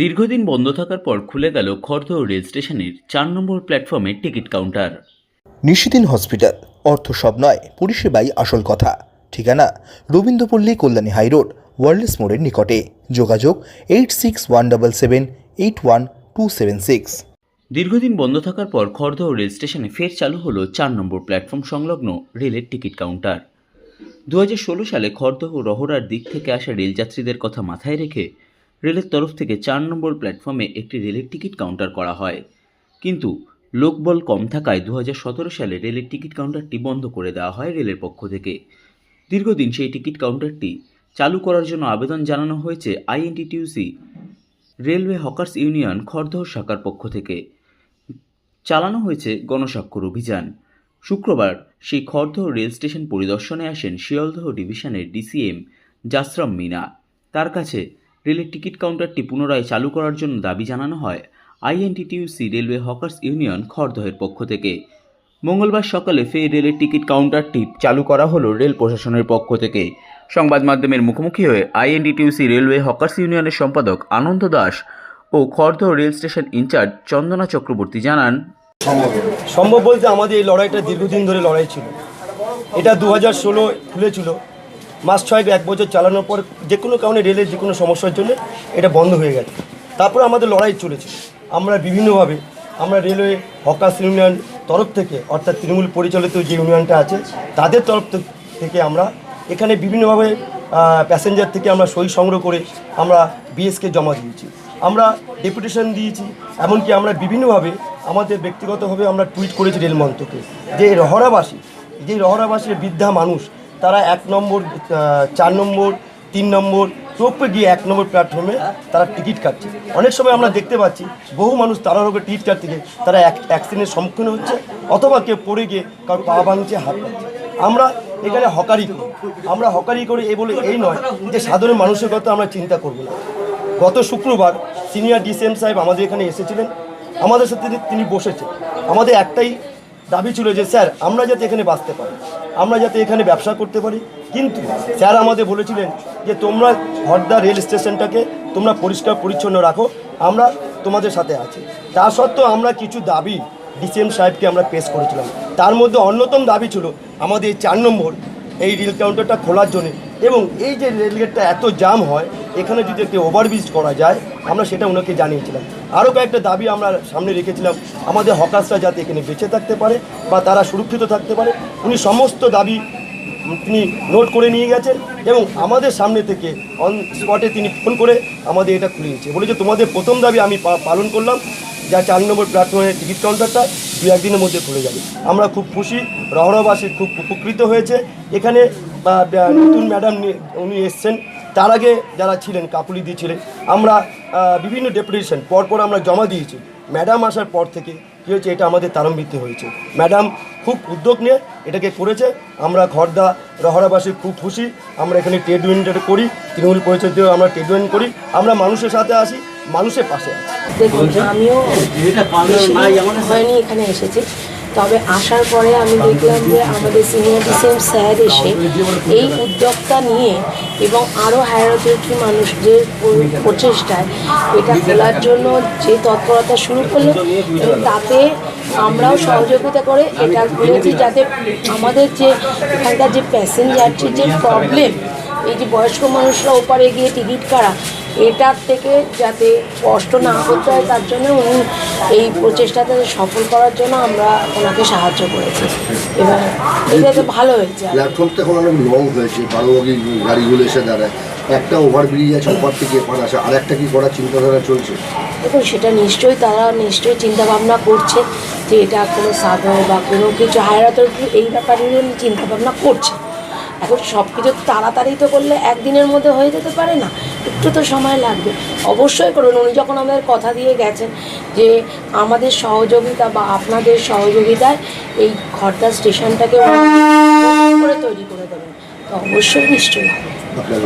দীর্ঘদিন বন্ধ থাকার পর খুলে গেল খড়দহ রেল স্টেশনের চার নম্বর প্ল্যাটফর্মের টিকিট কাউন্টার। নিশিদিন হসপিটাল অর্থ সব নয় পরিষেবাই আসল কথা। ঠিকানা রবীন্দ্রপল্লী কল্যাণী হাইরোড ওয়ার্ল্ডস মোড়ের নিকটে। যোগাযোগ eight six one double seven eight one two seven six. দীর্ঘদিন বন্ধ থাকার পর খড়দহ রেল স্টেশনে ফের চালু হলো চার নম্বর প্ল্যাটফর্ম সংলগ্ন রেলের টিকিট কাউন্টার। দু হাজার ষোলো সালে খড়দহ রহরার দিক থেকে আসা রেলযাত্রীদের কথা মাথায় রেখে রেলের তরফ থেকে চার নম্বর প্ল্যাটফর্মে একটি রেলের টিকিট কাউন্টার করা হয়। কিন্তু লোকবল কম থাকায় দু হাজার সতেরো সালে রেলের টিকিট কাউন্টারটি বন্ধ করে দেওয়া হয় রেলের পক্ষ থেকে। দীর্ঘদিন সেই টিকিট কাউন্টারটি চালু করার জন্য আবেদন জানানো হয়েছে INTTUC railway hawkers union Khardah শাখার পক্ষ থেকে। চালানো হয়েছে গণস্বাক্ষর অভিযান। শুক্রবার সেই খড়দহ রেল স্টেশন পরিদর্শনে আসেন শিয়ালদহ ডিভিশনের ডিসিএম জাসরাম মিনা। তার কাছে রেলের টিকিট কাউন্টারটি পুনরায় চালু করার জন্য দাবি জানানো হয়। আইএনটিটিউসি রেলওয়ে হকার্স ইউনিয়ন খড়দহের পক্ষ থেকে। মঙ্গলবার সকালে ফের রেলের টিকিট কাউন্টারটি চালু করা হলো রেল প্রশাসনের পক্ষ থেকে। সংবাদ মাধ্যমের মুখোমুখি হয়ে আইএনটিটিউসি রেলওয়ে হকার্স ইউনিয়নের সম্পাদক আনন্দ দাস ও Khardah rail station incharge Chandana Chakraborty জানান, সম্ভব বলতে আমাদের এই লড়াইটা দীর্ঘদিন ধরে লড়াই ছিল। এটা দু হাজার ষোলো খুলেছিল। মাস ছয়েক এক বছর চালানোর পর যে কোনো কারণে রেলের যে কোনো সমস্যার জন্য এটা বন্ধ হয়ে গেছে। তারপর আমাদের লড়াই চলেছে। আমরা বিভিন্নভাবে আমরা রেলওয়ে হকার্স ইউনিয়ন তরফ থেকে, অর্থাৎ তৃণমূল পরিচালিত যে ইউনিয়নটা আছে, তাদের তরফ থেকে আমরা এখানে বিভিন্নভাবে প্যাসেঞ্জার থেকে আমরা সই সংগ্রহ করে আমরা বিএসকে জমা দিয়েছি। আমরা ডেপুটেশন দিয়েছি, এমনকি আমরা বিভিন্নভাবে আমাদের ব্যক্তিগতভাবে আমরা টুইট করেছি রেল মন্ত্রকে যে রহরাবাসী, যে রহরাবাসীর বৃদ্ধা মানুষ তারা এক নম্বর চার নম্বর, তিন নম্বর টোপে গিয়ে এক নম্বর প্ল্যাটফর্মে তারা টিকিট কাটছে। অনেক সময় আমরা দেখতে পাচ্ছি, বহু মানুষ তারা রোগে টিকিট কাটতে গিয়ে তারা এক অ্যাক্সিডেন্টের সম্মুখীন হচ্ছে, অথবা কেউ পড়ে গিয়ে কারও পা ভাঙছে, হাত ভাঙছে। আমরা এখানে হকারি করি। আমরা হকারি করি এই বলে এই নয় যে সাধারণ মানুষের কথা আমরা চিন্তা করব না। গত শুক্রবার সিনিয়র ডিসিএম সাহেব আমাদের এখানে এসেছিলেন। আমাদের সাথে তিনি বসেছেন। আমাদের একটাই দাবি ছিল যে, স্যার, আমরা যাতে এখানে বাঁচতে পারি, আমরা যাতে এখানে ব্যবসা করতে পারি। কিন্তু স্যার আমাদের বলেছিলেন যে, তোমরা হরদা রেল স্টেশনটাকে তোমরা পরিষ্কার, পরিচ্ছন্ন রাখো, আমরা তোমাদের সাথে আছি। তা সত্ত্বেও আমরা কিছু দাবি ডিসিএম সাহেবকে আমরা পেশ করেছিলাম। তার মধ্যে অন্যতম দাবি ছিল, আমাদের চার নম্বর, এই রেল কাউন্টারটা খোলার জন্য এবং এই যে রেলগেটটা এত জাম হয়, এখানে যদি একটি ওভারব্রিজ করা যায়, আমরা সেটা ওনাকে জানিয়েছিলাম। আরও কয়েকটা দাবি আমরা সামনে রেখেছিলাম। আমাদের হকার্সরা যাতে এখানে বেঁচে থাকতে পারে বা তারা সুরক্ষিত থাকতে পারে, উনি সমস্ত দাবি তিনি নোট করে নিয়ে গেছেন এবং আমাদের সামনে থেকে অন স্পটে তিনি ফোন করে আমাদের এটা খুলিয়েছে। বলেছে, তোমাদের প্রথম দাবি আমি পালন করলাম, যা চার নম্বর প্ল্যাটফর্মের টিকিট কাউন্টারটা দু একদিনের মধ্যে খুলে যাবে। আমরা খুব খুশি রহরাবাসী খুব উপকৃত হয়েছে। এখানে বা, নতুন ম্যাডাম উনি এসছেন তার আগে যারা ছিলেন কাকুলি দিয়ে ছিলেন আমরা বিভিন্ন ডেপুটেশন পরপর আমরা জমা দিয়েছি। ম্যাডাম আসার পর থেকে কী হয়েছে এটা আমাদের তারম্বিত হয়েছে। ম্যাডাম খুব উদ্যোগ নিয়ে এটাকে করেছে আমরা খড়দা রহরাবাসী খুব খুশি আমরা এখানে ট্রেড ইউনিয়নটা করি তৃণমূল পরিচয় আমরা ট্রেড ইউনিয়ন করি আমরা মানুষের সাথে আসি মানুষের পাশে আছি দেখুন আমিও হয়নি এখানে এসেছি। তবে আসার পরে আমি দেখলাম যে আমাদের সিনিয়র ডিসিএম স্যার এসে এই উদ্যোগটা নিয়ে এবং আরও হায়ার অথরিটি মানুষদের প্রচেষ্টায় এটা খোলার জন্য যে তৎপরতা শুরু করল তাতে আমরাও সহযোগিতা করে এটা করেছি যাতে আমাদের যে এখানকার যে প্যাসেঞ্জারটির যে প্রবলেম এই যে বয়স্ক মানুষরা ওপারে গিয়ে টিকিট কাটা এটার থেকে যাতে কষ্ট না করতে হয় তার জন্য উনি এই প্রচেষ্টাতে সফল করার জন্য আমরা ওনাকে সাহায্য করেছি। এবং এটা তো ভালো হয়েছে। প্ল্যাটফর্মটা এখন অনেক লং হয়েছে বারোবগি গাড়িগুলো এসে দাঁড়ায়। একটা ওভারব্রিজ আছে ওপার থেকে এপার আসে আর একটা কি করার চিন্তাধারা চলছে? দেখুন সেটা নিশ্চয়ই তারা নিশ্চয়ই চিন্তা ভাবনা করছে যে এটা কোনো সাধারণ বা কোনো কিছু হায়ার অথরিটি এই ব্যাপারে চিন্তা ভাবনা করছে। এখন সব কিছু তাড়াতাড়ি তো করলে একদিনের মধ্যে হয়ে যেতে পারে না, একটু তো সময় লাগবে। অবশ্যই করুন, উনি যখন আমাদের কথা দিয়ে গেছেন যে আমাদের সহযোগিতা বা আপনাদের সহযোগিতায় এই খর্দা স্টেশনটাকে তৈরি করে দেবেন, তো অবশ্যই নিশ্চয়ই হবে।